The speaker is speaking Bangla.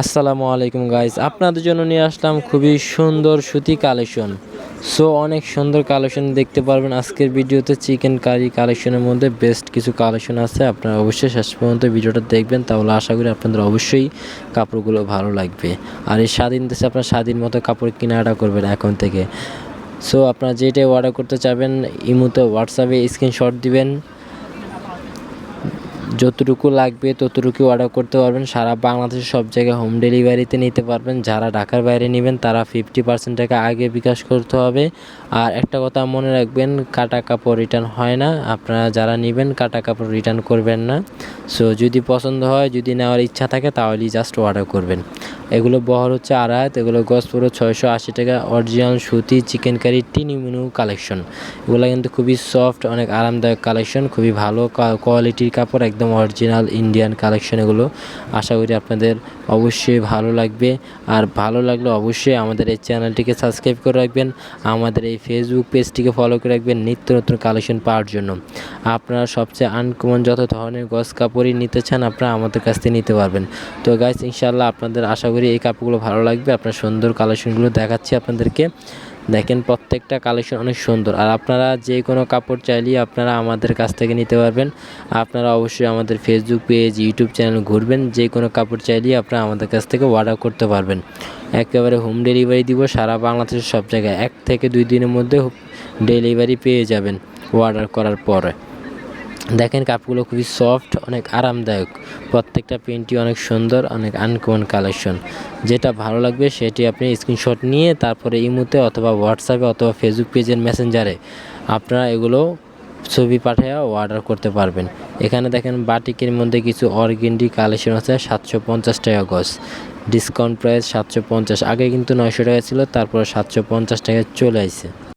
আসসালামু আলাইকুম গাইজ আপনাদের জন্য নিয়ে আসলাম খুবই সুন্দর সুতি কালেকশন। সো অনেক সুন্দর কালেকশন দেখতে পারবেন আজকের ভিডিওতে। চিকেন কারি কালেকশনের মধ্যে বেস্ট কিছু কালেকশন আছে। আপনারা অবশ্যই শেষ পর্যন্ত ভিডিওটা দেখবেন, তাহলে আশা করি আপনাদের অবশ্যই কাপড়গুলো ভালো লাগবে। আর এই স্বাধীন দেশে আপনার স্বাধীন মতো কাপড় কেনাটা করবেন এখন থেকে। সো আপনারা যেটাই অর্ডার করতে চাবেন, ইমুতে হোয়াটসঅ্যাপে স্ক্রিনশট দিবেন। যতটুকু লাগবে ততটুকু অর্ডার করতে পারবেন। সারা বাংলাদেশের সব জায়গায় হোম ডেলিভারিতে নিতে পারবেন। যারা ঢাকার বাইরে নেবেন, তারা ফিফটি পার্সেন্ট টাকা আগে বিকাশ করতে হবে। আর একটা কথা মনে রাখবেন কাটা কাপড় রিটার্ন হয় না। আপনারা যারা নেবেন কাটা কাপড় রিটার্ন করবেন না। সো যদি পছন্দ হয়, যদি নেওয়ার ইচ্ছা থাকে, তাহলেই জাস্ট অর্ডার করবেন। এগুলো বহর হচ্ছে আড়াত এগুলো গছ পুরো ছয়শো আশি টাকা। অরিজিনাল সুতি চিকেন কারি টিনি মিনু কালেকশন এগুলো কিন্তু খুবই সফট অনেক আরামদায়ক কালেকশন খুবই ভালো কোয়ালিটির কাপড়, একদম অরিজিনাল ইন্ডিয়ান কালেকশন এগুলো। আশা করি আপনাদের অবশ্যই ভালো লাগবে। আর ভালো লাগলে অবশ্যই আমাদের এই চ্যানেলটিকে সাবস্ক্রাইব করে রাখবেন। আমাদের এই ফেসবুক পেজটিকে ফলো করে রাখবেন নিত্য নতুন কালেকশন পাওয়ার জন্য। আপনারা সবচেয়ে আনকমন যত ধরনের গস কাপড়ই নিতে চান, আপনারা আমাদের কাছ থেকে নিতে পারবেন। তো গাইস ইনশাল্লাহ আপনাদের আশা করি এই কাপড়গুলো ভালো লাগবে। আপনার সুন্দর কালেকশনগুলো দেখাচ্ছি আপনাদেরকে। দেখেন প্রত্যেকটা কালেকশন অনেক সুন্দর। আর আপনারা যে কোনো কাপড় চাইলেই আপনারা আমাদের কাছ থেকে নিতে পারবেন। আপনারা অবশ্যই আমাদের ফেসবুক পেজ ইউটিউব চ্যানেল ঘুরবেন। যে কোনো কাপড় চাইলেই আপনারা আমাদের কাছ থেকে অর্ডার করতে পারবেন। একেবারে হোম ডেলিভারি দিব সারা বাংলাদেশের সব জায়গায়। এক থেকে দুই দিনের মধ্যে ডেলিভারি পেয়ে যাবেন অর্ডার করার পরে। দেখেন কাপগুলো খুবই সফট অনেক আরামদায়ক। প্রত্যেকটা প্রিন্টই অনেক সুন্দর, অনেক আনকমন কালেকশন যেটা ভালো লাগবে সেটি আপনি স্ক্রিনশট নিয়ে তারপরে ইমোতে অথবা হোয়াটসঅ্যাপে অথবা ফেসবুক পেজের মেসেঞ্জারে আপনারা এগুলো ছবি পাঠিয়ে অর্ডার করতে পারবেন। এখানে দেখেন বাটিকের মধ্যে কিছু অর্গেন্ডি কালেকশন আছে, সাতশো পঞ্চাশ টাকা গজ। ডিসকাউন্ট প্রাইস সাতশো পঞ্চাশ। আগে কিন্তু নয়শো টাকা ছিল, তারপর সাতশো পঞ্চাশ টাকায় চলে আসছে